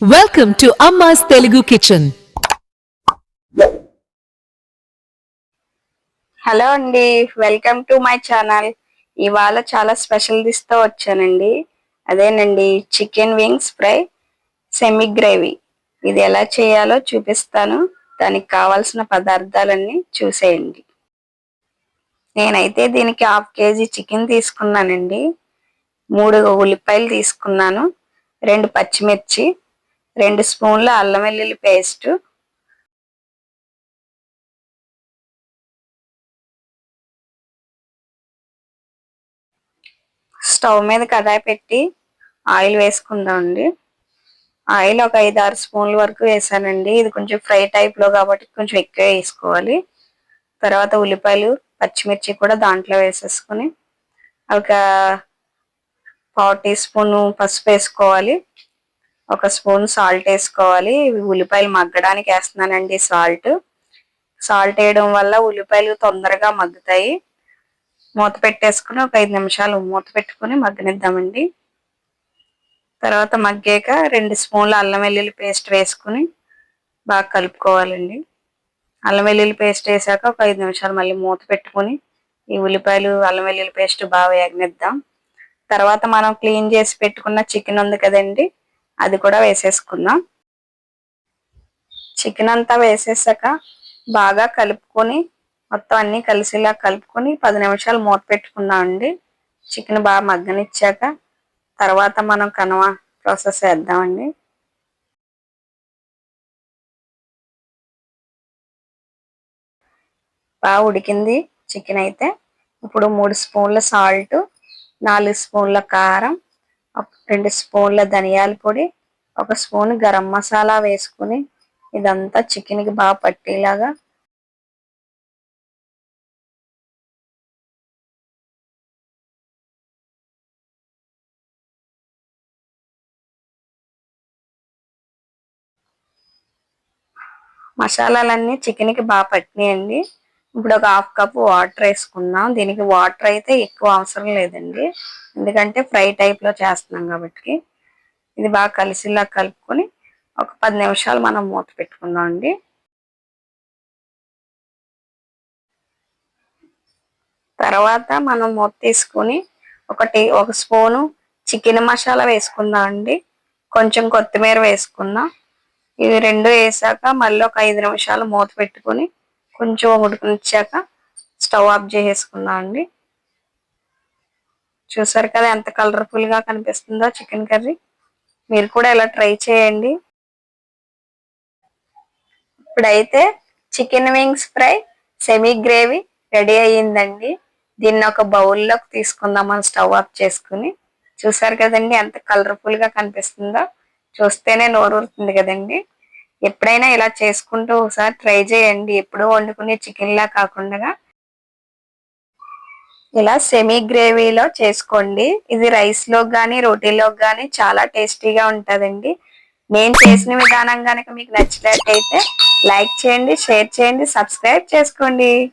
Welcome to అమ్మాస్ Telugu kitchen hello అండి welcome to my channel ఇవాళ చాలా స్పెషల్ డిష్తో వచ్చానండి. అదేనండి chicken wings fry semi gravy ఇది ఎలా చేయాలో చూపిస్తాను. దానికి కావాల్సిన పదార్థాలన్నీ చూసేయండి. నేనైతే దీనికి హాఫ్ కేజీ చికెన్ తీసుకున్నానండి. మూడు ఉల్లిపాయలు తీసుకున్నాను. రెండు పచ్చిమిర్చి రెండు స్పూన్ల అల్లం వెల్లుల్లి పేస్ట్. స్టవ్ మీద కడాయి పెట్టి ఆయిల్ వేసుకుందామండి ఆయిల్ ఒక ఐదు ఆరు స్పూన్ల వరకు వేసానండి. ఇది కొంచెం ఫ్రై టైప్లో కాబట్టి కొంచెం ఎక్కువ వేసుకోవాలి. తర్వాత ఉల్లిపాయలు పచ్చిమిర్చి కూడా దాంట్లో వేసేసుకుని ఒక పావు టీ స్పూన్ పసుపు వేసుకోవాలి. ఒక స్పూన్ సాల్ట్ వేసుకోవాలి. ఉల్లిపాయలు మగ్గడానికి వేస్తున్నానండి సాల్ట్. సాల్ట్ వేయడం వల్ల ఉల్లిపాయలు తొందరగా మగ్గుతాయి. మూత పెట్టేసుకుని ఒక ఐదు నిమిషాలు మూత పెట్టుకుని మగ్గనిద్దామండి. తర్వాత మగ్గాక రెండు స్పూన్లు అల్లం వెల్లుల్లి పేస్ట్ వేసుకుని బాగా కలుపుకోవాలండి. అల్లం వెల్లుల్లి పేస్ట్ వేసాక ఒక ఐదు నిమిషాలు మళ్ళీ మూత పెట్టుకుని ఈ ఉల్లిపాయలు అల్లం వెల్లుల్లి పేస్ట్ బాగా వేగనిద్దాం. తర్వాత మనం క్లీన్ చేసి పెట్టుకున్న చికెన్ ఉంది కదండి అది కూడా వేసేసుకుందాం. చికెన్ అంతా వేసేసాక బాగా కలుపుకొని మొత్తం అన్నీ కలిసిలా కలుపుకొని పది నిమిషాలు మూత పెట్టుకుందాం అండి. చికెన్ బాగా మగ్గనిచ్చాక తర్వాత మనం కనవ ప్రాసెస్ వేద్దామండి బాగా ఉడికింది చికెన్ అయితే. ఇప్పుడు మూడు స్పూన్ల సాల్ట్ నాలుగు స్పూన్ల కారం రెండు స్పూన్ల ధనియాల పొడి ఒక స్పూన్ గరం మసాలా వేసుకుని ఇదంతా చికెన్కి బాగా పట్టేలాగా మసాలాలన్నీ చికెన్కి బాగా పట్టినాయండి. ఇప్పుడు ఒక హాఫ్ కప్ వాటర్ వేసుకుందాం. దీనికి వాటర్ అయితే ఎక్కువ అవసరం లేదండి. ఎందుకంటే ఫ్రై టైప్లో చేస్తున్నాం కాబట్టి. ఇది బాగా కలిసిలా కలుపుకొని ఒక పది నిమిషాలు మనం మూత పెట్టుకుందాం అండి. తర్వాత మనం మూత తీసుకుని ఒకటి ఒక స్పూను చికెన్ మసాలా వేసుకుందాం అండి. కొంచెం కొత్తిమీర వేసుకుందాం. ఇవి రెండు వేసాక మళ్ళీ ఒక ఐదు నిమిషాలు మూత పెట్టుకుని కొంచెం ఉడికించాక స్టవ్ ఆఫ్ చేసేసుకుందాం అండి. చూసారు కదా ఎంత కలర్ఫుల్గా కనిపిస్తుందో చికెన్ కర్రీ. మీరు కూడా ఇలా ట్రై చేయండి. ఇప్పుడైతే chicken wings fry semi gravy ready అయ్యిందండి. దీన్ని ఒక బౌల్లోకి తీసుకుందాం మనం స్టవ్ ఆఫ్ చేసుకుని. చూసారు కదండి ఎంత కలర్ఫుల్గా కనిపిస్తుందో. చూస్తేనే నోరు ఊరుతుంది కదండి. ఎప్పుడైనా ఇలా చేసుకుంటూ ఒకసారి ట్రై చేయండి. ఎప్పుడూ వండుకునే చికెన్ లా కాకుండా ఇలా సెమీ గ్రేవీలో చేసుకోండి. ఇది రైస్లో కానీ రోటీలో కానీ చాలా టేస్టీగా ఉంటుందండి. నేను చేసిన విధానం కనుక మీకు నచ్చినట్టయితే లైక్ చేయండి షేర్ చేయండి సబ్స్క్రైబ్ చేసుకోండి.